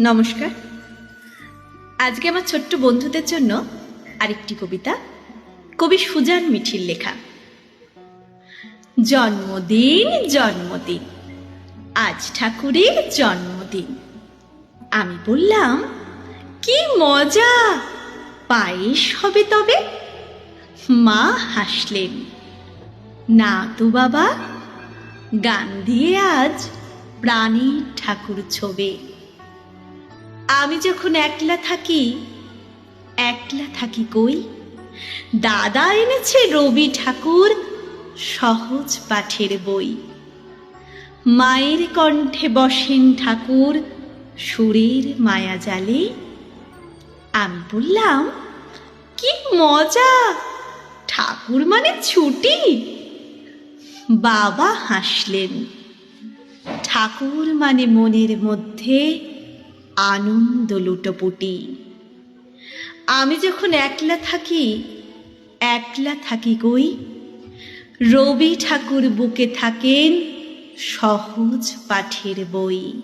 নমস্কার। আজকে আমার ছোট্ট বন্ধুদের জন্য আরেকটি কবিতা, কবি সুজান মিঠির লেখা। জন্মদিন জন্মদিন, আজ ঠাকুরের জন্মদিন। আমি বললাম, কি মজা, পায়েস হবে তবে। মা হাসলেন, না তো বাবা, গান দিয়ে আজ প্রাণীর ঠাকুর ছবে। আমি যখন একলা থাকি একলা থাকি কই? দাদা এনেছে রবি ঠাকুর সহজ পাঠের বই। মায়ের কণ্ঠে বসেন ঠাকুর সুরের মায়া জালে। আমি বললাম, কি মজা! ঠাকুর মানে ছুটি। বাবা হাসলেন। ঠাকুর মানে মনের মধ্যে আনন্দ লুটোপুটি আমি যখন একলা থাকি একলা থাকি কই? রবি ঠাকুর বুকে থাকেন সহজ পাঠের বই।